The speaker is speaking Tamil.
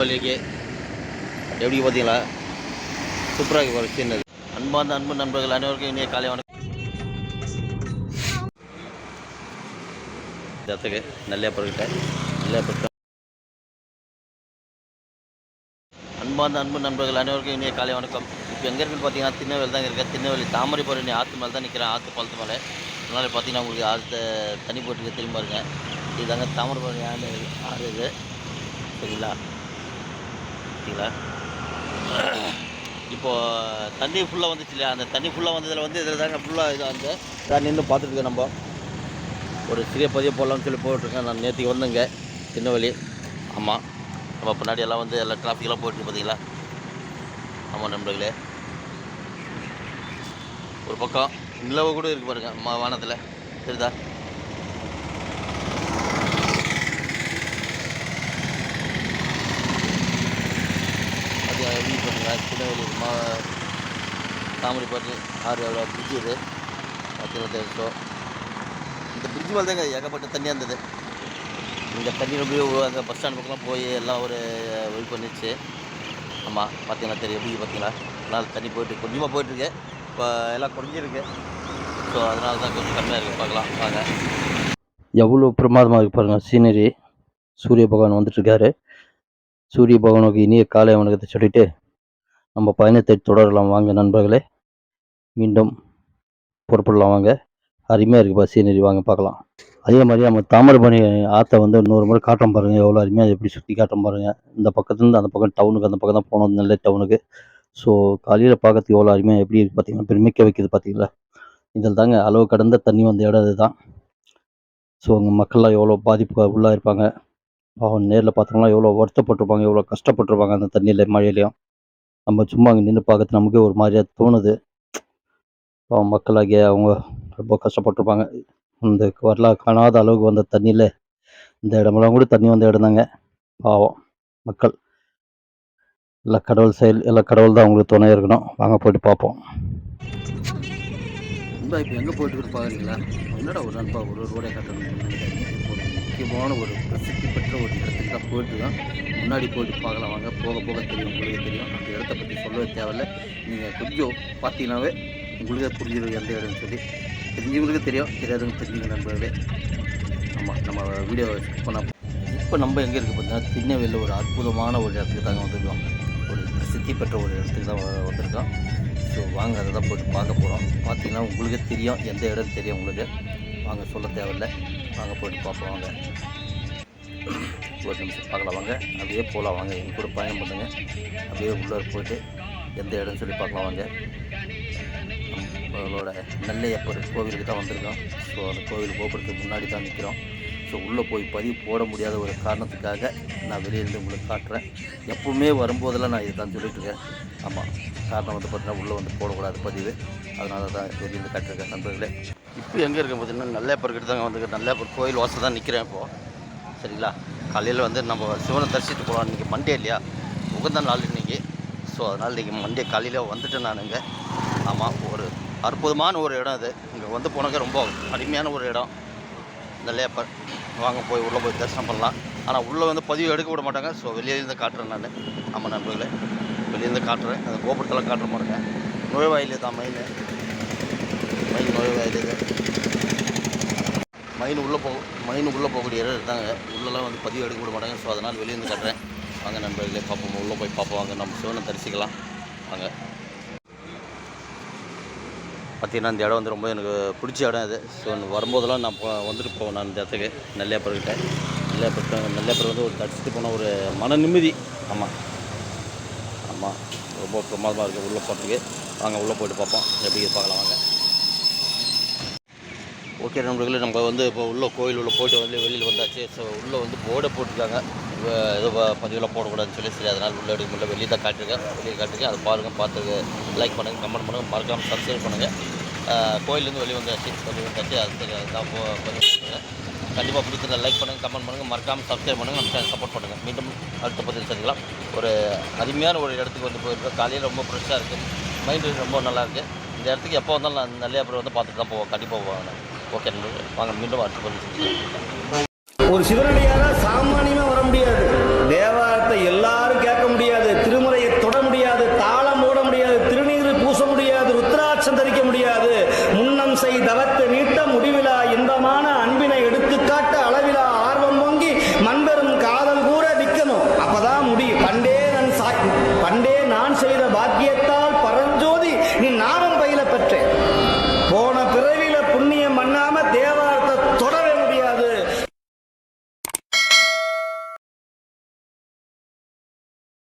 வழிக்கு எப்படி பார்த்தீங்களா? சூப்பராக இருக்கு ஒரு சின்னது. அன்பார்ந்த அன்பு நண்பர்கள் அனைவருக்கும் இனிய காலை வணக்கம். ஜத்துக்கு நல்ல பொருட்கிட்ட நல்ல பொருட்கள். அன்பார்ந்த அன்பு நண்பர்கள் அனைவருக்கும் இனிய காலை வணக்கம். இப்போ எங்கே இருக்குன்னு பார்த்தீங்கன்னா திருநெல்வேலி தான் இருக்கேன் திருநெல்வேலி தாமரைப்பரணி ஆற்று மேலே தான் நிற்கிறேன் ஆற்று பழத்து மேலே. அதனால் பார்த்தீங்கன்னா உங்களுக்கு ஆற்று தண்ணி போட்டுருக்கு. திரும்ப பாருங்க. இதுதாங்க தாமரைப்பரணி ஆறு ஆறு இது. சரிங்களா? பார்த்தீங்களா? இப்போ தண்ணி ஃபுல்லாக வந்துச்சு இல்லையா? அந்த தண்ணி ஃபுல்லாக வந்ததில் வந்து இதில் தாங்க ஃபுல்லாக இதாக வந்து தான் நின்று பார்த்துட்டு நம்ம. ஒரு சிறிய பதிவு போடலாம்னு சொல்லி போட்டிருக்கேன் நான் நேற்றுக்கு வந்தேங்க. சின்ன வழி ஆமாம் நம்ம பின்னாடி எல்லாம் வந்து எல்லாம் டிராஃபிக்லாம் போயிட்டு பார்த்தீங்களா? ஆமாம் நண்பர்களே. ஒரு பக்கம் நிலவு கூட இருக்குது பாருங்கள் மா வானத்தில். சரிதா அது எப்படி பண்ணுங்க திருநெல்வேலி மா தாமரைப்பாட்டு ஆறு எவ்வளோ பிரிட்ஜு இது. பார்த்தீங்கன்னா ஸோ இந்த பிரிட்ஜ் மேலே தாங்க ஏகப்பட்ட தண்ணியாக இருந்தது. இந்த தண்ணி ரொம்ப அந்த பஸ் ஸ்டாண்ட் பக்கம்லாம் போய் எல்லாம் ஒரு இது பண்ணிச்சு. ஆமாம் பார்த்தீங்களா தெரியும். எப்படி பார்த்தீங்களா எல்லாம் தண்ணி போயிட்டு கொஞ்சமாக போயிட்டுருக்கு. இப்போ எல்லாம் குறைஞ்சிருக்கு. ஸோ அதனால தான் கொஞ்சம் கம்மியாக இருக்குது பார்க்கலாம். வாங்க. எவ்வளோ பிரமாதமாக இருக்கு பாருங்கள் சீனரி சூரிய பகவான் வந்துட்டுருக்காரு சூரிய பகவானுக்கு இனிய காலை வணக்கத்தை சொல்லிவிட்டு நம்ம பயணத்தை தொடரலாம். வாங்க நண்பர்களே மீண்டும் புறப்படலாம் வாங்க. அருமையாக இருக்குப்பா சீனரி. வாங்க பார்க்கலாம். அதே மாதிரி நம்ம தாமிரபரணி ஆற்றை வந்து இன்னொரு முறை காட்டுறோம் பாருங்கள் எவ்வளோ அருமையாக எப்படி சுற்றி காட்டுறோம் பாருங்கள் இந்த பக்கத்துலேருந்து அந்த பக்கம் டவுனுக்கு அந்த பக்கம் தான் போனோம் நெல்லை டவுனுக்கு. ஸோ காலையில் பார்க்கறதுக்கு எவ்வளோ அருமையாக எப்படி இருக்குது பார்த்தீங்கன்னா பெருமைக்க வைக்கிறது பார்த்தீங்களா இதில் தாங்க அளவு கடந்த தண்ணி வந்த இடம் இதுதான் ஸோ அங்கே மக்கள்லாம் எவ்வளோ பாதிப்பு உள்ளாக இருப்பாங்க. அவங்க நேரில் பார்த்தோம்னா எவ்வளோ வருத்தப்பட்டிருப்பாங்க. எவ்வளோ கஷ்டப்பட்டிருப்பாங்க அந்த தண்ணியில் மழையிலையும். நம்ம சும்மா அங்கே நின்று பார்க்கறது நமக்கே ஒரு மாதிரியாக தோணுது. பாவம் மக்களாகிய அவங்க ரொம்ப கஷ்டப்பட்டிருப்பாங்க. இந்த வரலாறு காணாத அளவுக்கு வந்த தண்ணியில் இந்த இடமெல்லாம் கூட தண்ணி வந்த இடம் தாங்க. பாவம் மக்கள். எல்லாம் கடவுள் செயல் எல்லாம் கடவுள் தான் அவங்களுக்கு துணையாக இருக்கணும். வாங்க போயிட்டு பார்ப்போம். இப்போ எங்கே போயிட்டு பார்க்குறீங்களா என்னடா ஒரு நண்பா ஒரு ரோடே கட்டணும்? முக்கியமான ஒரு பிரசித்தி பெற்ற ஒரு இடத்துக்கு தான் போயிட்டு தான் முன்னாடி போயிட்டு பார்க்கலாம் வாங்க. போக போக தெரியும் உங்களுக்கு தெரியும். அந்த இடத்த பற்றி சொல்லவே தேவையில்ல. நீங்கள் கொஞ்சம் பார்த்தீங்கன்னாவே உங்களுக்கே புரிஞ்சிடும் எந்த இடம்னு சொல்லி. தெரிஞ்சவங்களுக்கு தெரியும் தெரியாதவங்க தெரிஞ்சுங்க நண்பர்களே. ஆமாம் நம்ம வீடியோ பண்ண இப்போ நம்ம எங்கே இருக்குது பார்த்தீங்கன்னா திருநெல்வேலியில் ஒரு அற்புதமான ஒரு இடத்துக்கு தாங்க வந்திருக்கோம். ஒரு பிரசித்தி பெற்ற ஒரு இடத்துக்கு தான் வந்திருக்கோம். ஸோ வாங்க அதை தான் போயிட்டு பார்க்க போகிறோம் பார்த்தீங்கன்னா உங்களுக்கே தெரியும் எந்த இடம் தெரியும் உங்களுக்கு. வாங்க சொல்ல தேவையில்ல. வாங்க போயிட்டு பார்ப்போம் வாங்க. ஒரு நிமிஷம் பார்க்கலாம் வாங்க. அப்படியே போகலாம் வாங்க. எங்கள் கூட பயணம் பண்ணுங்க. அப்படியே உள்ளே போயிட்டு எந்த இடம்னு சொல்லி பார்க்கலாம் வாங்க. நம்மளோட நெல்லையப்பர் கோவிலுக்கு தான் வந்திருக்கோம். ஸோ அந்த கோவில் கோபுரத்துக்கு முன்னாடி தான் நிற்கிறோம் ஸோ உள்ளே போய் பதிவு போட முடியாத ஒரு காரணத்துக்காக நான் வெளியிலேருந்து உங்களுக்கு காட்டுறேன். எப்போவுமே வரும்போதெல்லாம் நான் இதுதான் சொல்லிட்டுருக்கேன் ஆமாம் காரணம் வந்து பார்த்தீங்கன்னா உள்ளே வந்து போடக்கூடாது பதிவு. அதனால தான் வெளியிலேருந்து காட்டுருக்கேன் நண்பர்களே. இப்போ எங்கே இருக்கேன் பார்த்தீங்கன்னா நெல்லையப்பர் கிட்ட தாங்க வந்து நெல்லையப்பர் கோயில் வாசல் தான் நிற்கிறேன் இப்போது சரிங்களா? காலையில் வந்து நம்ம சிவனை தரிசிட்டு போகலாம். இன்றைக்கி மண்டே இல்லையா? உகந்த நாள் இன்றைக்கி ஸோ அதனால் இன்றைக்கி மண்டே காலையில் வந்துட்டேன் நான் இங்கே. ஆமாம் ஒரு அற்புதமான ஒரு இடம் அது. இங்கே வந்து போனாக்க ரொம்ப அருமையான ஒரு இடம். நெல்லையப்பர் வாங்க போய் உள்ளே போய் தரிசனம் பண்ணலாம். ஆனால் உள்ளே வந்து பதிவு எடுக்க விட மாட்டாங்க. ஸோ வெளியிலேருந்து காட்டுறேன் நான். ஆமாம் நண்பர்களே. வெளியிலேருந்து காட்டுறேன். அந்த கோபுரத்தெல்லாம் காட்டுற பாருங்க நுழைவாயில் தான் மெயின் மெயின் நுழைவாயில் இது மைன் உள்ளே போக மைன் உள்ளே போகக்கூடிய இடம் இருந்தாங்க உள்ளெல்லாம் வந்து பதிவு எடுக்க விட மாட்டாங்க. ஸோ அதனால் வெளியிருந்து கட்டுறேன். வாங்க நண்பர்களே பார்ப்போம். உள்ளே போய் பார்ப்போம். வாங்க நம்ம சிவனை தரிசிக்கலாம். வாங்க. பார்த்தீங்கன்னா இந்த இடம் வந்து ரொம்ப எனக்கு பிடிச்ச இடம் இது. ஸோ வரும்போதெல்லாம் நான் வந்துட்டு போவேன் நான் இந்த இடத்துக்கு நெல்லையப்பர்கிட்ட. நெல்லையப்பர் நெல்லையப்பர் வந்து ஒரு தரிசிட்டு போன ஒரு மன நிம்மதி. ஆமாம் ஆமாம் ரொம்ப பிரமாதமாக இருக்குது உள்ளே போகிறதுக்கு வாங்க உள்ளே போயிட்டு பார்ப்போம். எப்படி பார்க்கலாம். வாங்க. ஓகே நண்பர்களே நம்ம வந்து இப்போ உள்ள கோயில் உள்ள போயிட்டு வந்து வெளியில் வந்தாச்சு. ஸோ உள்ளே வந்து போர்டை போட்டிருக்காங்க. வ- பதிவெல்லாம் போடக்கூடாதுன்னு சொல்லி சரி அதனால் உள்ள எடுக்க முடியல. வெளியே தான் காட்டிருக்கேன் வெளியே காட்டிருக்கேன் அதை பாருங்கள் பார்த்து லைக் பண்ணுங்கள் கமெண்ட் பண்ணுங்கள் மறக்காமல் சப்ஸ்கிரைப் பண்ணுங்கள் கோயிலேருந்து வெளியே வந்தாச்சு. வெளியே வந்தாச்சு. அது சரி அதுதான் போ கண்டிப்பாக பிடிச்சிருந்தா லைக் பண்ணுங்கள் கமெண்ட் பண்ணுங்கள் மறக்காமல் சப்ஸ்கிரைப் பண்ணுங்கள் நம்ம சப்போர்ட் பண்ணுங்கள் மீண்டும் அடுத்த பதில் சரிங்களா ஒரு அருமையான ஒரு இடத்துக்கு வந்து போயிருக்கோம். காலையில் ரொம்ப ஃப்ரெஷ்ஷாக இருக்குது மைண்டு ரொம்ப நல்லாயிருக்கு இந்த இடத்துக்கு எப்போ வந்தாலும் நான் நிறைய பேர் வந்து பார்த்துட்டு தான் போவோம். கண்டிப்பாக போவாங்க ஓகே வாங்க மீண்டும் அடுத்த ஒரு சிவனடியாரா சாமானியமா